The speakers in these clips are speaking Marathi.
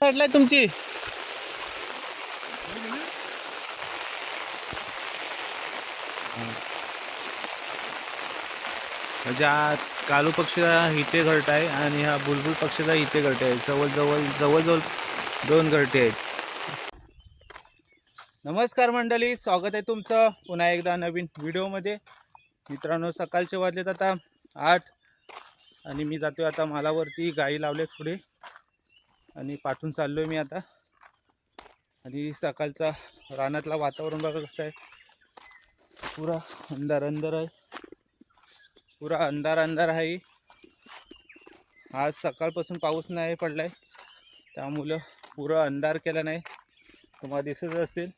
काढलाय तुमची? म्हणजे हा कालू पक्षीचा इथे घरट आहे आणि हा बुलबुल पक्षीचा इथे घरटे आहे. जवळजवळ जवळजवळ दोन घरटे आहेत. नमस्कार मंडळी स्वागत आहे तुमचं पुन्हा एकदा नवीन व्हिडिओमध्ये. मित्रांनो सकाळचे वाजलेत आता आठ आणि मी जातोय आता मालावरती. गाई लावले पुढे. आणि पाठून आहे मी आता. आणि सकाळचा रानातला वातावरण बघा कसं आहे. पुरा अंधार अंधार आहे. पुरा अंधार अंधार आहे. आज सकाळपासून पाऊस नाही पडला आहे त्यामुळं पुरा अंधार केला नाही. तुम्हाला दिसत असेल.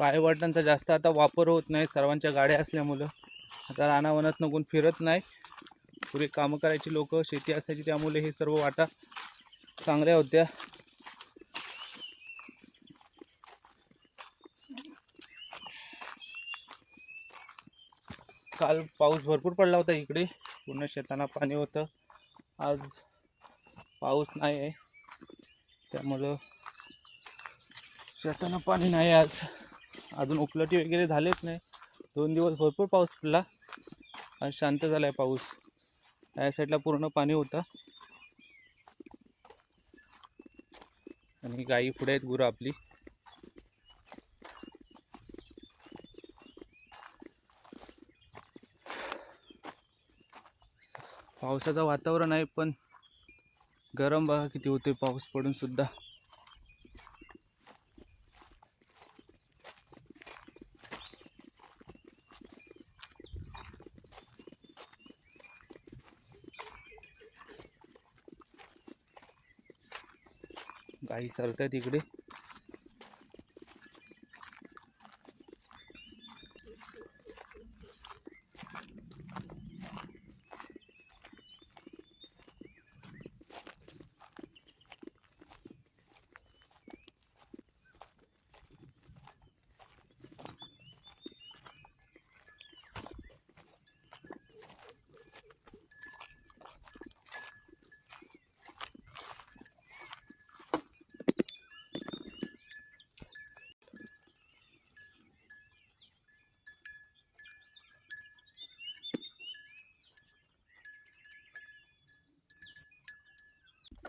पायवटांचा जास्त आता वापर होत नाही. सर्वांच्या गाड्या असल्यामुळं. आता रानावनात कोण फिरत नाही. पुरे कामं करायची लोक शेती असायची त्यामुळे हे सर्व वाटा चांगल्या होत्या. काल पाऊस भरपूर पडला होता इकडे. पूर्ण शेतांना पाणी होतं. आज पाऊस नाही आहे. त्यामुळं शेतांना पाणी नाही आज. अजून उपलटी वगैरे झालेच नाही. दोन दिवस भरपूर पाऊस पडला. आज शांत झाला आहे पाऊस. या साईडला पूर्ण पाणी होतं. आणि गाई पुढे आहेत गुरं आपली. पावसाचं वातावरण आहे पण गरम बघा किती होते पाऊस पडून सुद्धा. गाई चालतात इकडे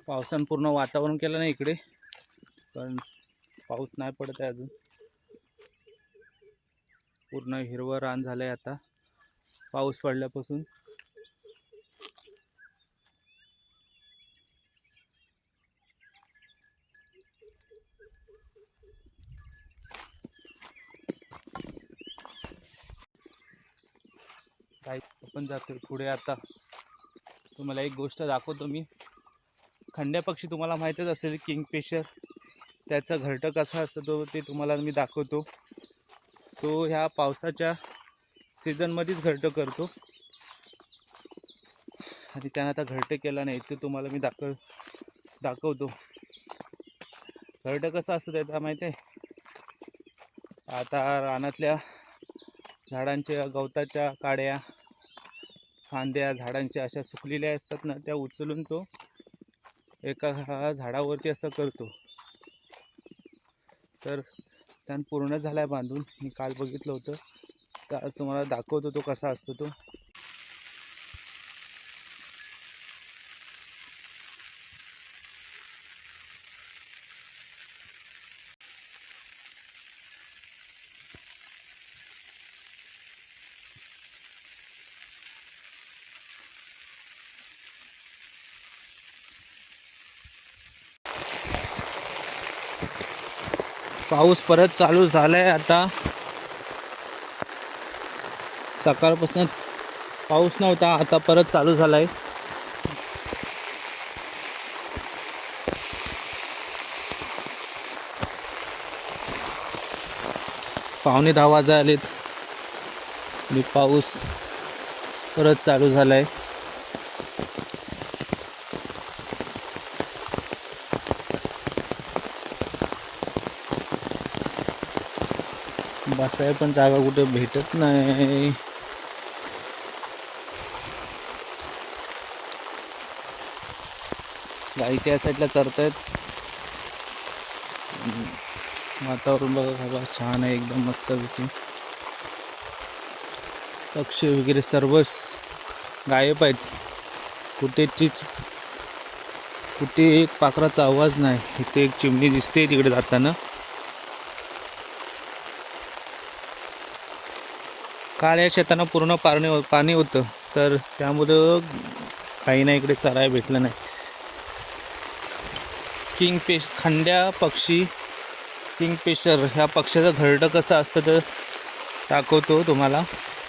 पावसानं पूर्ण वातावरण केलं नाही इकडे पण पाऊस नाही पडत आहे अजून. पूर्ण हिरवं रान झालं आहे आता पाऊस पडल्यापासून. आपण जातो पुढे आता. तुम्हाला एक गोष्ट दाखवतो मी. खंड्या पक्षी तुम्हाला माहीतच असेल किंगफिशर. त्याचा घरटं कसा असतो तो ते तुम्हाला मी दाखवतो. तो ह्या पावसाच्या सीझनमध्येच घरटं करतो. आणि त्यानं आता घरटं केला नाही ते तुम्हाला मी दाखव दाखवतो. घरटं कसं असतं त्याचा माहीत आहे? आता रानातल्या झाडांच्या गवताच्या काड्या फांद्या झाडांच्या अशा सुकलेल्या असतात ना त्या उचलून तो एका हा झाडावरती असं करतो. तर त्यानं पूर्ण आहे बांधून. मी काल बघितलं होतं. तर आज तुम्हाला दाखवतो तो कसा असतो तो. पाऊस परत चालू झालाय आता. सकाळपासून पाऊस नव्हता आता परत चालू झालाय. पाहुणे दहा वाजा आलेत. आणि पाऊस परत चालू झालाय. बसाय पण जागा कुठे भेटत नाही. गाई त्या साईडला चरतायत वातावरण बघा बाबा छान आहे एकदम मस्त पैकी पक्षी वगैरे सर्वच गायब आहेत. कुठेचीच कुठे एक पाखराचा आवाज नाही. इथे एक चिमणी दिसते तिकडे जाताना. काल या शेतांना पूर्ण पाणी हो- पाणी होतं. तर त्यामुळं काही नाही इकडे चरायला भेटलं नाही. किंगफिश खंड्या पक्षी किंगफिशर ह्या पक्षाचं घरटं कसं असतं तर दाखवतो तुम्हाला.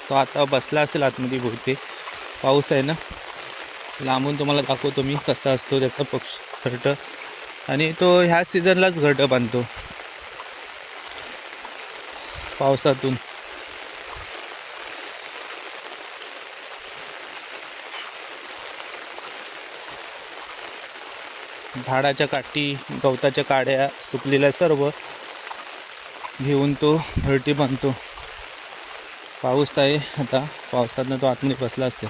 तो आता बसला असेल आतमध्ये बहुतेक. पाऊस आहे ना? लांबून तुम्हाला दाखवतो मी कसा असतो त्याचा पक्ष घरटं आणि तो ह्या सीझनलाच घरटं बांधतो. पावसातून. झाडाच्या काठी गवताच्या काड्या सुकलेल्या सर्व घेऊन तो घरटी बांधतो पाऊस आहे आता. पावसातनं तो आतमध्ये बसला असेल.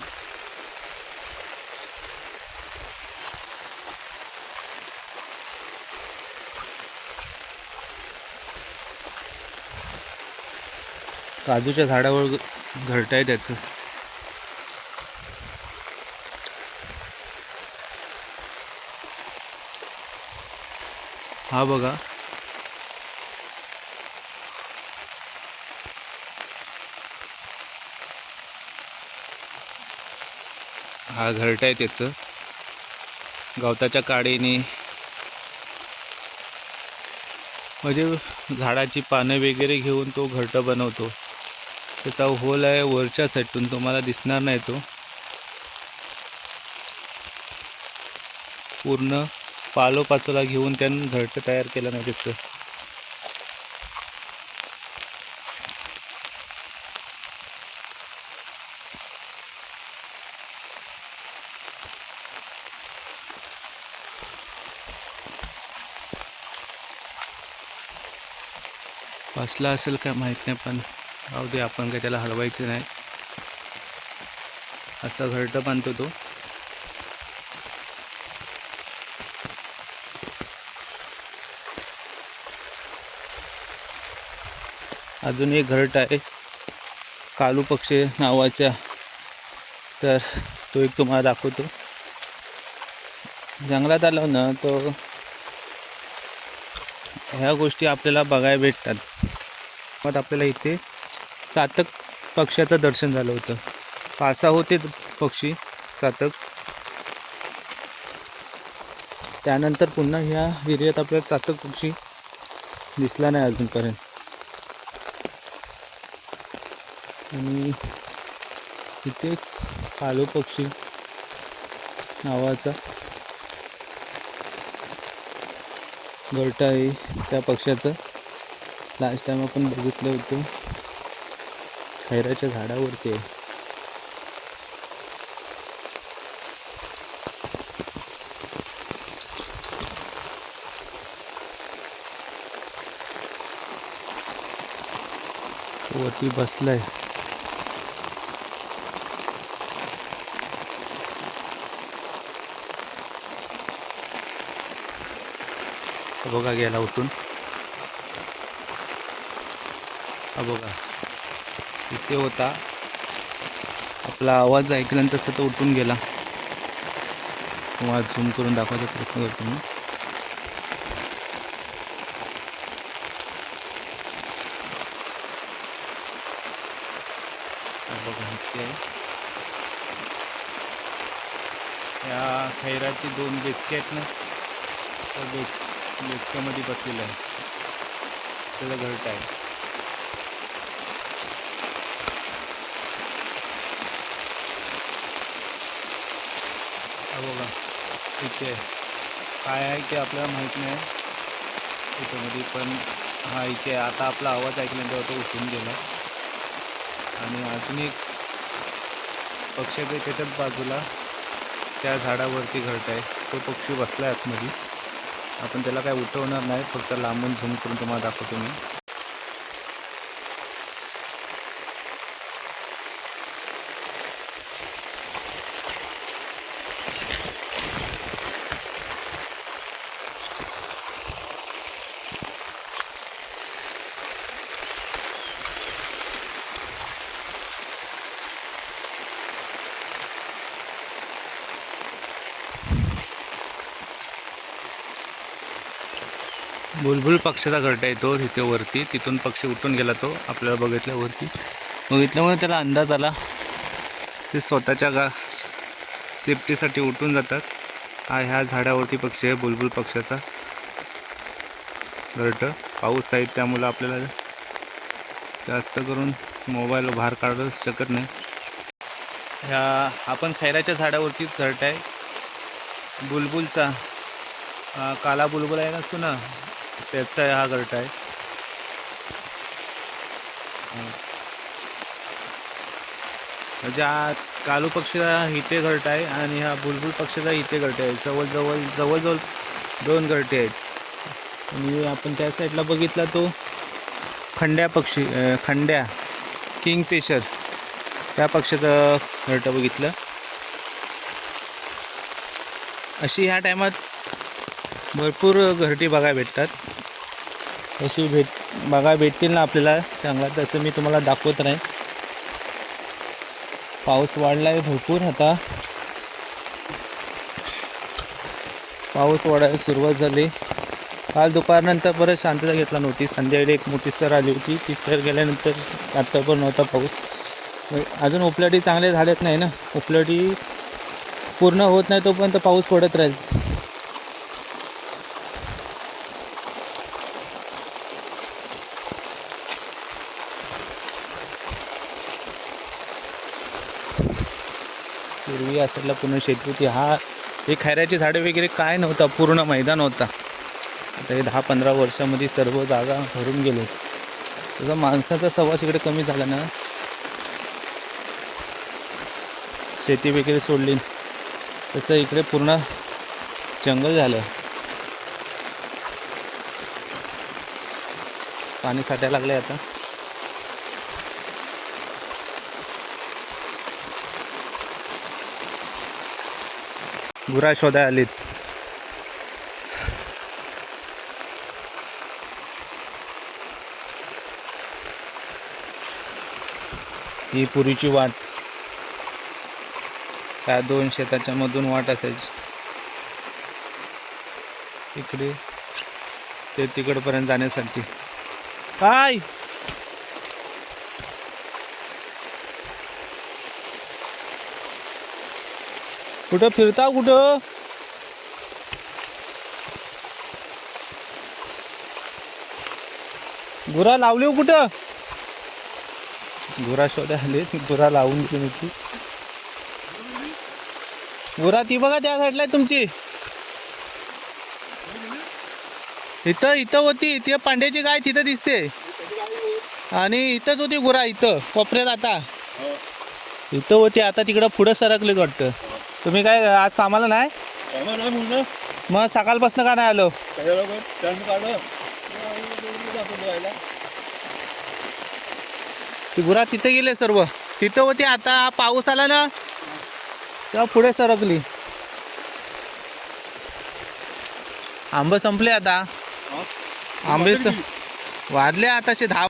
काजूच्या झाडावर घरट आहे त्याचं. हा बघा. हा घरट आहे त्याचं. गवताच्या काडीने. म्हणजे झाडाची पानं वगैरे घेऊन तो घरट बनवतो. त्याचा होल आहे वरच्या साईडून तुम्हाला दिसणार नाही तो. पूर्ण पालोपाचोला घेऊन त्यानं घरटं तयार केलं नाही त्याचं बसला असेल काय माहीत नाही पण राहू दे आपण काय त्याला हलवायचं नाही. असं घरटं बांधतो तो. अजून एक घरट आहे. कालू पक्षी नावाचा. तर तो एक तुम्हाला दाखवतो. जंगलात आलो ना तो ह्या गोष्टी आपल्याला बघायला भेटतात. मग आपल्याला इथे सातक पक्ष्याचं दर्शन झालं होतं. पासा होते पक्षी सातक. त्यानंतर पुन्हा ह्या एरियात आपल्याला चातक पक्षी दिसला नाही अजूनपर्यंत. आणि इथेच कालो पक्षी नावाचा घरटा आहे त्या पक्ष्याचं. लास्ट टाईम आपण बघितलं होतं खैराच्या झाडावरती आहे. वरती बसलाय. बघा गेला उठून. हा बघा. इथे होता. आपला आवाज ऐकल्यानंतर तसं तो उठून गेला. आवाज झूम करून दाखवायचा प्रयत्न करतो मी. बघा इथे. या खैराची दोन बेचके आहेत ना. त्या बेच बेचक्यामध्ये बसलेलं आहे. त्याला घरट आहे. बघा इथे काय आहे ते आपल्याला माहीत नाही. त्याच्यामध्ये पण हा इथे आहे. आता आपला आवाज ऐकल्यानंतर तो उठून गेला. आणि अजून एक पक्षी त्याच्याच बाजूला. त्या झाडावरती घरट आहे. तो पक्षी बसला आहे आतमध्ये. आपण त्याला काय उठवणार नाही फक्त लांबून झूम करून तुम्हाला दाखवतो मी. बुलबुल पक्षाचा घरटा येतो तिथे वरती. तिथून पक्षी उठून गेला तो आपल्याला बघितल्यावरती बघितल्यामुळे त्याला अंदाज आला ते स्वतःच्या गा सेफ्टीसाठी उठून जातात. हा ह्या झाडावरती पक्षी आहे बुलबुल पक्षाचा. घरट पाऊस आहे त्यामुळं आपल्याला जास्त करून मोबाईल बाहेर काढू शकत नाही. ह्या आपण खैराच्या झाडावरतीच घरट आहे. बुलबुलचा काला बुलबुल आहे ना ना त्याचा हा घरट आहे. म्हणजे हा कालू पक्षीचा इथे घरट आहे आणि हा बुलबुल पक्षीचा इथे घरटे आहे. जवळजवळ जवळजवळ दोन घरटे आहेत. आणि आपण त्या साईडला बघितला तो खंड्या पक्षी खंड्या किंगफिशर त्या पक्षाचं घरटं बघितलं. अशी ह्या टायमात भरपूर घरटी बघायला भेटतात. अशी भेट बघायला भेटतील ना आपल्याला चांगला तसं मी तुम्हाला दाखवत नाही. पाऊस वाढला आहे भरपूर आता. पाऊस वाढायला सुरुवात झाली. काल दुपारनंतर परत शांतता घेतला नव्हती. संध्याकाळी एक मोठी सर आली होती. ती सर गेल्यानंतर आता पण नव्हता पाऊस. अजून उपलाटी चांगले झालेत नाही ना? उपलाटी पूर्ण होत नाही तोपर्यंत पाऊस पडत राहील. या साईडला पूर्ण शेती होती हा हे खैऱ्याची झाडे वगैरे काय नव्हता पूर्ण मैदान होता. आता हे दहा पंधरा वर्षामध्ये सर्व जागा भरून गेले. तसं माणसाचा सवास इकडे कमी झाला ना. शेती वगैरे सोडली. त्याचं इकडे पूर्ण जंगल झालं. पाणी साठायला लागलं आता. गुरा शोधाय आलीत. ही पुरीची वाट. त्या दोन शेताच्या मधून वाट असायची. इकडे ते तिकडपर्यंत जाण्यासाठी. काय? कुठं फिरता कुठं? गुरा लावली हो कुठं? गुरा शोधा आले. गुरा लावून मी ती गुरा ती बघा त्या साईडला तुमची. इथं इथं होती. ती पांड्याची गाय तिथं दिसते. आणि इथंच होती गुरा इथं. कोपऱ्यात आता. इथं होती. आता तिकडं पुढं सरकलेच वाटतं. तुम्ही काय आज कामाला नाही? मग सकाळपासून का नाही आलो? ती गुरा तिथे गेले सर्व. तिथं होती आता पाऊस आला ना तेव्हा पुढे सरकली. आंबे संपले आता? आंबे वाढले आताचे दहा